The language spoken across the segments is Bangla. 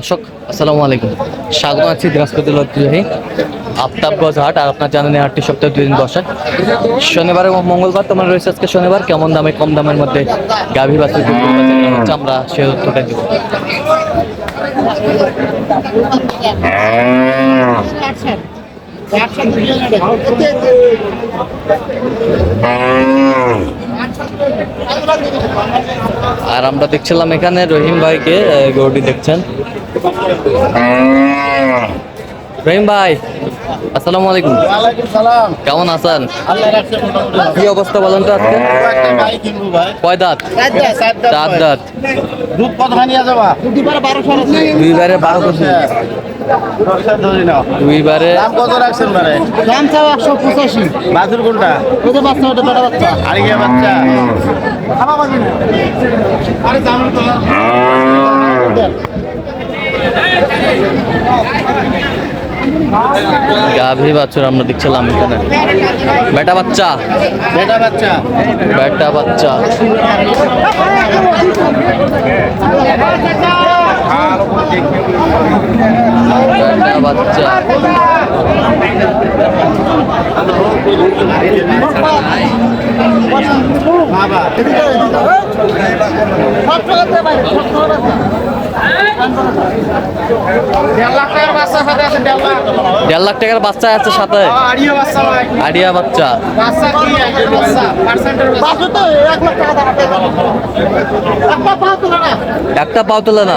দর্শক, আসসালামু আলাইকুম। স্বাগত আছি দিনাজপুর জেলার ঐতিহ্যবাহী আফতাবগঞ্জ হাট আর আপনার জানেন হাটটি সপ্তাহে দুদিন বসে। শনিবার এবং মঙ্গলবার তোমার রয়েছে আজকে শনিবার, কেমন দামে, কম দামের মধ্যে গাভী বাছুর আমরা সে তথ্যটা দিব। আর আমরা দেখছিলাম এখানে রহিম ভাইকে গরুটি দেখছেন। রহিম ভাই আসসালামু আলাইকুম। ওয়ালাইকুম সালাম। কেমন আছেন? কি অবস্থা বলেন তো আজকে? একটা গাড়ি কিনবো ভাই। কয় দাঁত? চার দাঁত, চার দাঁত। চার দাঁত। দুধ কত খানি আছে বা? দুইবারে বারো ধরি নাও। দুইবারে দাম কত রাখছেন বারে? দাম চাও একশো পঁচাশি। বাছুর কোনটা? ওই যে বাচ্চা ওটা বেটা বাচ্চা। আড়িয়া বাচ্চা। গাভী বাছুর আমরা দেখছিলাম এখানে। বেটা বাচ্চা। বেটা বাচ্চা। বেটা বাচ্চা। বেটা বাচ্চা। বাবা। দেড় লাখ টাকার বাচ্চা আছে, দেড় লাখ। দেড় লাখ টাকার বাচ্চা আছে সাথে? আড়িয়া বাচ্চা একটা পাও তোলে না।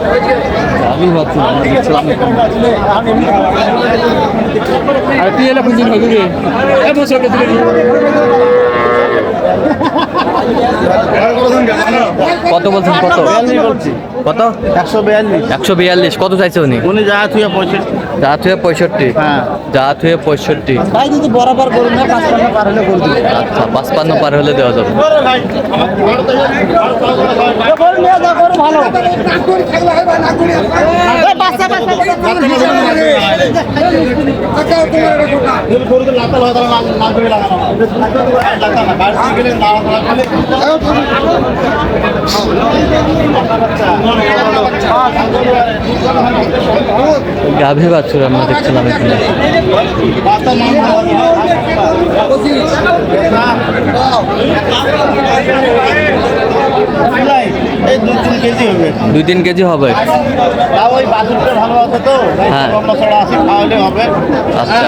আচ্ছা। গাভী বাছুর আমরা কত বলছেন কত? কত? একশো বিয়াল্লিশ। একশো বিয়াল্লিশ। কত চাইছে উনি? উনি যা থুয়ে পঁয়ষট্টি। যা থুয়ে পঁয়ষট্টি? হ্যাঁ। যা থুয়ে পঁয়ষট্টি। ভাই যদি বরাবর করুন না পাঁচ পান্ন পার হলে করে দিবে আচ্ছা পাঁচপান্ন পার হলে দেওয়া যাবে। ভালো গাভী বাছুর আমরা দেখছিলাম এখানে। কেজি হবে দুই তিন কেজি হবে। হ্যাঁ। আচ্ছা।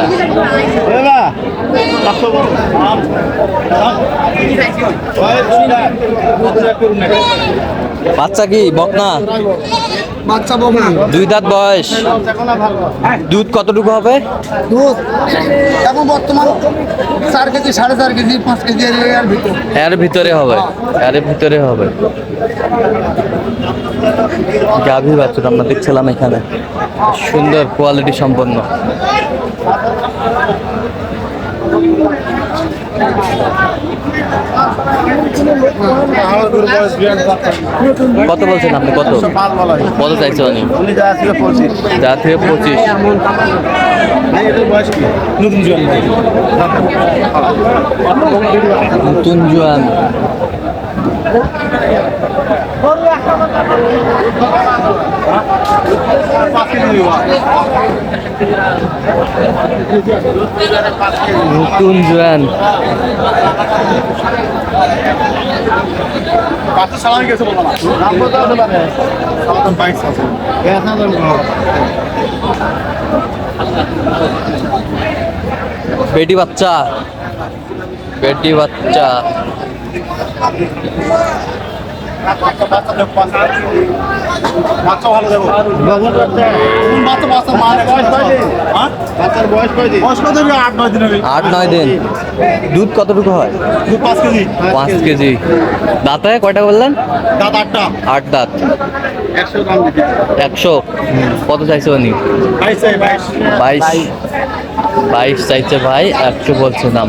বাচ্চা কি বকনা? বাচ্চা বকনা। দুই দাঁত বয়স। দুধ কতটুকু হবে? দুধ এখন বর্তমান চার কেজি সাড়ে চার কেজি পাঁচ কেজি এর ভিতর। এর ভিতরে হবে। এর ভিতরে হবে। গাভী বাছুর আমরা দেখছিলাম এখানে। সুন্দর কোয়ালিটি সম্পন্ন। কত বলছেন আপনি? কত। কত চাইছে উনি? যা থেকে পঁচিশ। নতুন জোয়ান। নতুন জোয়ান। নতুন জোয়ান। পাঁচশো সালামি গেছে বলো না। নাম কত আছে সালাম বাইশ আছে এক হাজার বেটি বাচ্চা। বেটি বাচ্চা। আট নয় দুধ কতটুকু হয়? পাঁচ কেজি। পাঁচ কেজি দাঁতে কয়টা বললেন? আটটা আট দাঁত। একশো। কত চাইছে উনি? বাইশ। বাইশ চাইছে ভাই, একশো বলছে দাম।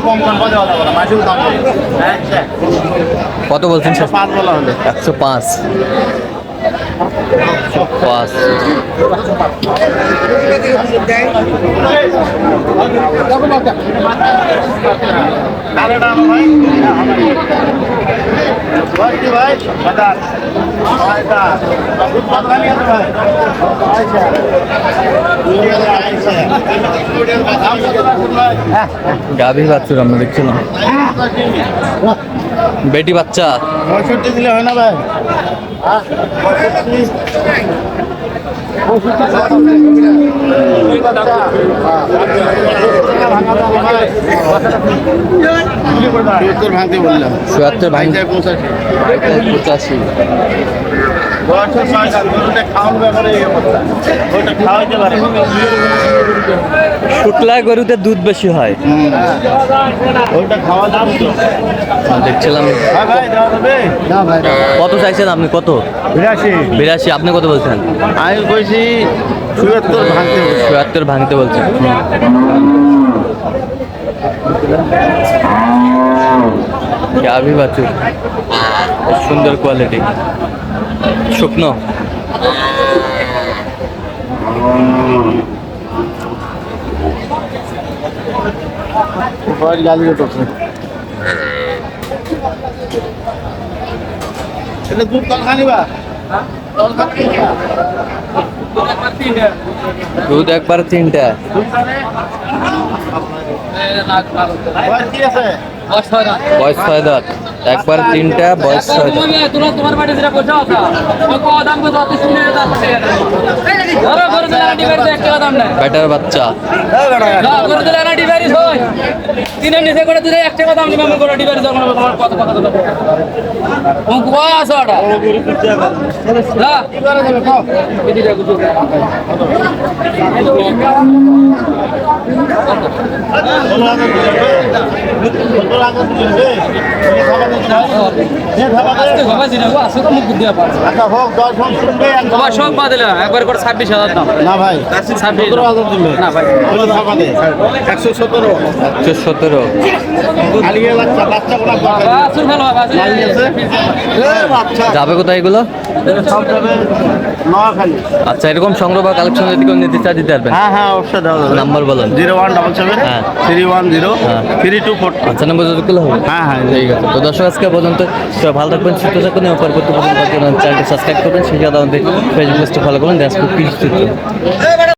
কম কম যাবে না দাম কত বলছেন স্যার পাঁচ বলা হলে। একশো পাঁচ আচ্ছা গাভী বাছুর আমরা দেখছিলাম। বেটি বাচ্চা। পঁয়ষট্টি দিলে হয় না ভাই। ভাঙতে বললাম। চুয়াত্তর পঁচাশি। পঁচাশি। পারে। শুক্লা গরুতে দুধ বেশি হয়। দেখছিলাম। ভাই কত চাইছেন আপনি? কত? বিরাশি। বিরাশি। আপনি কত বলছেন? আমি কইছি চুয়াত্তর ভাঙতে চুয়াত্তর ভাঙতে বলছেন। গাভী বাছুর সুন্দর কোয়ালিটি শুকনো। দুধ খানিবা দুধ একবার তিনটা। বয়স কি আছে? বয়স ছয় দাঁত। একবার তিনটা বয়স ছয় ক করে ব্যাটার বাচ্চা। করে তিনের নিচে করে দিলে এক টাকা দাম নিবে আমি করে ডিবারি যখন তোমার কত কত কত ও কয় আছো ওটা? না আজকে বাবা জিনা গো আচ্ছা ছাব্বিশ হাজার না ভাই না একশো সতেরো। সতেরো। যাবে কোথায় এগুলো? সব যাবে আচ্ছা এরকম সংগ্রহ বা কালেকশন যদি কেউ নিতে দিতে পারবেন। হ্যাঁ হ্যাঁ অবশ্যই নাম্বার বলেন। জিরো ওয়ান ডবল সেভেন হ্যাঁ। থ্রি ওয়ান জিরো হ্যাঁ। Three two four. আচ্ছা নম্বর যদি করলে হবে। হ্যাঁ হ্যাঁ ঠিক আছে। তো দর্শক আজকে পর্যন্ত। সবাই ভালো থাকবেন সুস্থ থাকবেন এবং পরবর্তী পর্যন্ত চ্যানেলটি সাবস্ক্রাইব করবেন সেই সাথে আমাদের ফেসবুক পেজটি ফলো